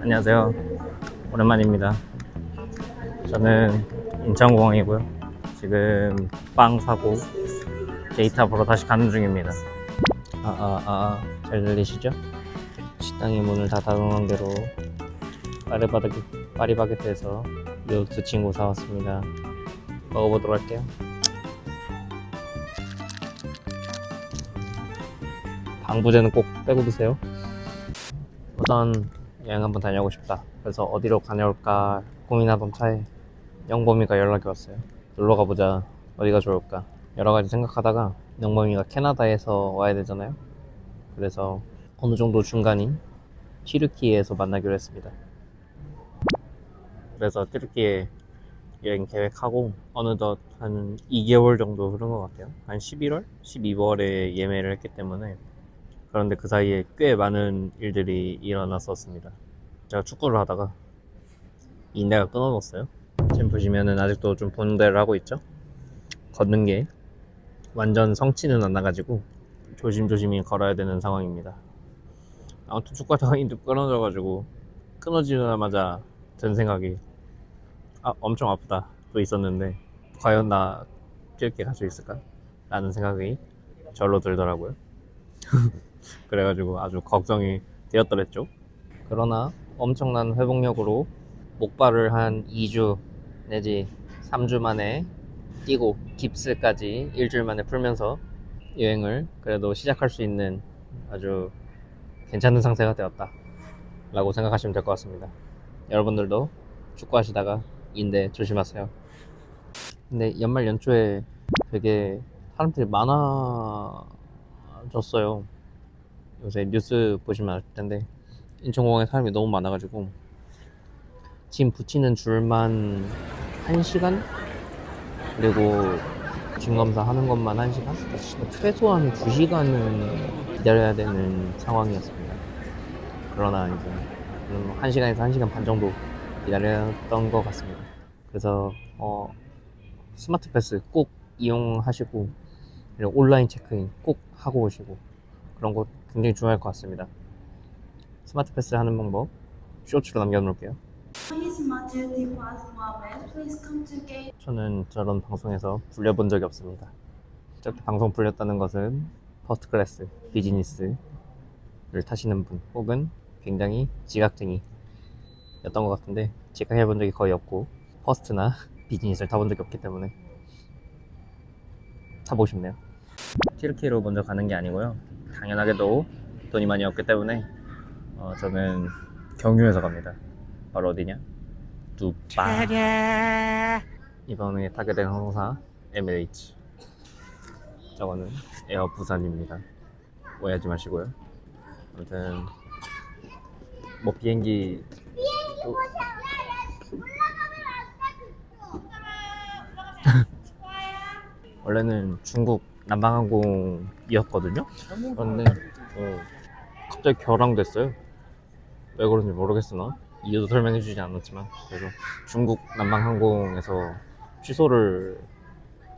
안녕하세요. 오랜만입니다. 저는 인천공항이고요. 지금 빵 사고 데이터 보러 다시 가는 중입니다. 아, 아, 아, 잘 들리시죠? 식당이 문을 다 닫아놓은 대로 파리바게트, 파리바게트에서 요두 친구 사왔습니다. 먹어보도록 할게요. 방부제는 꼭 빼고 드세요. 우선 여행 한번 다녀오고 싶다. 그래서 어디로 다녀올까 고민하던 차에 영범이가 연락이 왔어요. 놀러 가보자. 어디가 좋을까? 여러 가지 생각하다가 영범이가 캐나다에서 와야 되잖아요. 그래서 어느 정도 중간인 튀르키예에서 만나기로 했습니다. 그래서 튀르키예 여행 계획하고 어느덧 한 2개월 정도 흐른 것 같아요. 한 11월, 12월에 예매를 했기 때문에 그런데 그 사이에 꽤 많은 일들이 일어났었습니다. 제가 축구를 하다가 인대가 끊어졌어요. 지금 보시면은 아직도 좀 본대를 하고 있죠. 걷는 게 완전 성취는 안 나가지고 조심조심히 걸어야 되는 상황입니다. 아무튼 축구 하다가 인대 끊어져가지고 끊어지자마자 든 생각이 아 엄청 아프다 또 있었는데 과연 나 뛰게 갈 수 있을까? 라는 생각이 절로 들더라고요. 그래가지고 아주 걱정이 되었더랬죠. 그러나 엄청난 회복력으로 목발을 한 2주 내지 3주 만에 뛰고 깁스까지 일주일 만에 풀면서 여행을 그래도 시작할 수 있는 아주 괜찮은 상태가 되었다. 라고 생각하시면 될 것 같습니다. 여러분들도 축구하시다가 인대 조심하세요. 근데 연말 연초에 되게 사람들이 많아졌어요. 요새 뉴스 보시면 알 텐데 인천공항에 사람이 너무 많아가지고 짐 붙이는 줄만 1시간? 그리고 짐 검사 하는 것만 1시간? 최소한 2시간은 기다려야 되는 상황이었습니다. 그러나 이제 1시간에서 1시간 반 정도 기다렸던 것 같습니다. 그래서 어, 스마트 패스 꼭 이용하시고 온라인 체크인 꼭 하고 오시고 그런 거 굉장히 중요할 것 같습니다. 스마트 패스 하는 방법 쇼츠로 남겨놓을게요. 저는 저런 방송에서 불려본 적이 없습니다. 저렇게 방송 불렸다는 것은 퍼스트 클래스, 비즈니스를 타시는 분 혹은 굉장히 지각쟁이였던 것 같은데 지각해본 적이 거의 없고 퍼스트나 비즈니스를 타본 적이 없기 때문에 타보고 싶네요. 튀르키로 먼저 가는 게 아니고요. 당연하게도 돈이 많이 없기 때문에 어, 저는 경유해서 갑니다. 바로 어디냐? 두바이. 이번에 타게 된 항공사 MH. 저거는 에어 부산입니다. 오해하지 마시고요. 아무튼 뭐 비행기 원래는 중국 남방항공이었거든요. 그런데 어, 갑자기 결항됐어요. 왜 그런지 모르겠으나 이유도 설명해주지 않았지만 그래서 중국 남방항공에서 취소를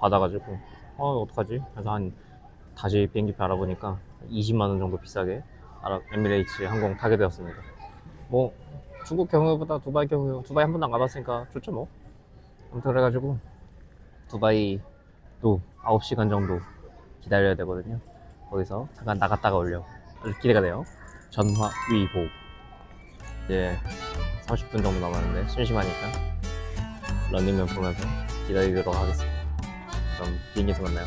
받아가지고 어 어떡하지? 그래서 한 다시 비행기표 알아보니까 20만 원 정도 비싸게 아랍 에미레이츠 항공 타게 되었습니다. 뭐 중국 경유보다 두바이 경유 두바이 한 번도 안 가봤으니까 좋죠 뭐. 아무튼 그래가지고 두바이도 9시간 정도 기다려야 되거든요. 거기서 잠깐 나갔다가 올려. 기대가 돼요. 전화 위보. 이제 30분 정도 남았는데 심심하니까 런닝맨 보면서 기다리도록 하겠습니다. 그럼 비행기에서 만나요.